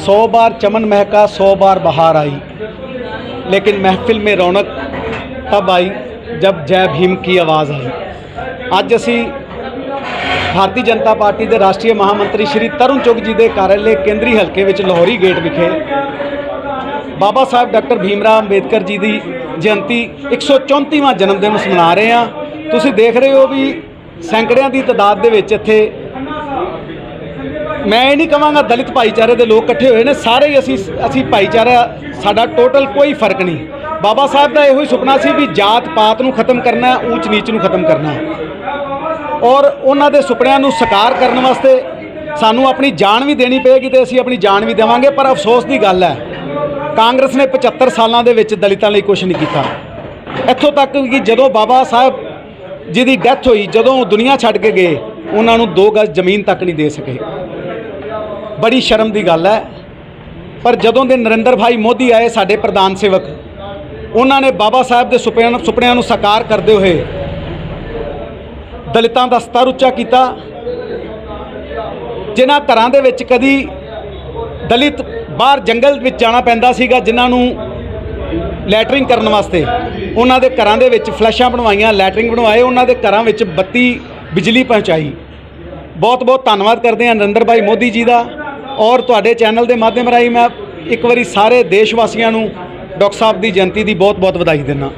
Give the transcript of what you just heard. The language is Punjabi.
सौ बार चमन महका सौ बार बहार आई लेकिन महफिल में रौनक तब आई जब जय भीम की आवाज़ आई ਅੱਜ ਅਸੀਂ ਭਾਰਤੀ ਜਨਤਾ ਪਾਰਟੀ ਦੇ ਰਾਸ਼ਟਰੀ ਮਹਾਮੰਤਰੀ ਸ਼੍ਰੀ ਤਰੁਣ ਚੁਗ ਜੀ ਦੇ ਕਾਰਜਾਲੇ ਕੇਂਦਰੀ ਹਲਕੇ ਵਿੱਚ ਲਾਹੌਰੀ ਗੇਟ ਵਿਖੇ ਬਾਬਾ ਸਾਹਿਬ ਡਾਕਟਰ ਭੀਮਰਾਵ ਅੰਬੇਦਕਰ ਜੀ ਦੀ ਜਯੰਤੀ 134ਵਾਂ ਜਨਮ ਦਿਨ ਮਨਾ ਰਹੇ ਹਾਂ ਤੁਸੀਂ ਦੇਖ ਰਹੇ ਹੋ ਵੀ ਸੈਂਕੜਿਆਂ ਦੀ ਤਾਦਾਦ ਦੇ ਵਿੱਚ ਇੱਥੇ ਮੈਂ ਇਹ ਨਹੀਂ ਕਹਾਂਗਾ ਦਲਿਤ ਭਾਈਚਾਰੇ ਦੇ ਲੋਕ ਇਕੱਠੇ ਹੋਏ ਨੇ, ਸਾਰੇ ਹੀ ਅਸੀਂ ਅਸੀਂ ਭਾਈਚਾਰਾ, ਸਾਡਾ ਟੋਟਲ ਕੋਈ ਫ਼ਰਕ ਨਹੀਂ। ਬਾਬਾ ਸਾਹਿਬ ਦਾ ਇਹੋ ਹੀ ਸੁਪਨਾ ਸੀ ਵੀ ਜਾਤ ਪਾਤ ਨੂੰ ਖਤਮ ਕਰਨਾ ਹੈ, ਊਚ ਨੀਚ ਨੂੰ ਖਤਮ ਕਰਨਾ ਔਰ ਉਹਨਾਂ ਦੇ ਸੁਪਨਿਆਂ ਨੂੰ ਸਾਕਾਰ ਕਰਨ ਵਾਸਤੇ ਸਾਨੂੰ ਆਪਣੀ ਜਾਨ ਵੀ ਦੇਣੀ ਪਏਗੀ ਤੇ ਅਸੀਂ ਆਪਣੀ ਜਾਨ ਵੀ ਦੇਵਾਂਗੇ, ਪਰ ਅਫਸੋਸ ਦੀ ਗੱਲ ਹੈ, ਕਾਂਗਰਸ ਨੇ 75 ਸਾਲਾਂ ਦੇ ਵਿੱਚ ਦਲਿਤਾਂ ਲਈ ਕੁਝ ਨਹੀਂ ਕੀਤਾ। ਇੱਥੋਂ ਤੱਕ ਕਿ ਜਦੋਂ ਬਾਬਾ ਸਾਹਿਬ ਜੀ ਦੀ ਡੈਥ ਹੋਈ, ਜਦੋਂ ਉਹ ਦੁਨੀਆ ਛੱਡ ਕੇ ਗਏ, ਉਹਨਾਂ ਨੂੰ ਦੋ ਗਜ਼ ਜ਼ਮੀਨ ਤੱਕ ਨਹੀਂ ਦੇ ਸਕੇ। ਬੜੀ ਸ਼ਰਮ ਦੀ ਗੱਲ ਹੈ। ਪਰ ਜਦੋਂ ਦੇ ਨਰਿੰਦਰ ਭਾਈ ਮੋਦੀ ਆਏ ਸਾਡੇ ਪ੍ਰਧਾਨ ਸੇਵਕ, ਉਹਨਾਂ ਨੇ ਬਾਬਾ ਸਾਹਿਬ ਦੇ ਸੁਪਨਿਆਂ ਨੂੰ ਸੁਪਨਿਆਂ ਨੂੰ ਸਾਕਾਰ ਕਰਦੇ ਹੋਏ ਦਲਿਤਾਂ ਦਾ ਸਤਰ ਉੱਚਾ ਕੀਤਾ। ਜਿਨ੍ਹਾਂ ਘਰਾਂ ਦੇ ਵਿੱਚ ਕਦੀ ਦਲਿਤ ਬਾਹਰ ਜੰਗਲ ਵਿੱਚ ਜਾਣਾ ਪੈਂਦਾ ਸੀਗਾ, ਜਿਨ੍ਹਾਂ ਨੂੰ ਲੈਟਰਿੰਗ ਕਰਨ ਵਾਸਤੇ। ਉਹਨਾਂ ਦੇ ਘਰਾਂ ਦੇ ਵਿੱਚ ਫਲੈਸ਼ਾਂ ਬਣਵਾਈਆਂ, ਲੈਟਰਿੰਗ ਬਣਵਾਏ, ਉਹਨਾਂ ਦੇ ਘਰਾਂ ਵਿੱਚ ਬੱਤੀ ਬਿਜਲੀ ਪਹੁੰਚਾਈ। ਬਹੁਤ ਬਹੁਤ ਧੰਨਵਾਦ ਕਰਦੇ ਹਾਂ ਨਰਿੰਦਰ ਭਾਈ ਮੋਦੀ ਜੀ ਦਾ। ਔਰ ਤੁਹਾਡੇ ਚੈਨਲ ਦੇ ਮਾਧਿਅਮ ਰਾਹੀਂ ਮੈਂ ਇੱਕ ਵਾਰੀ ਸਾਰੇ ਦੇਸ਼ ਵਾਸੀਆਂ ਨੂੰ ਡਾਕਟਰ ਸਾਹਿਬ ਦੀ ਜਯੰਤੀ ਦੀ ਬਹੁਤ ਬਹੁਤ ਵਧਾਈ ਦਿੰਦਾ।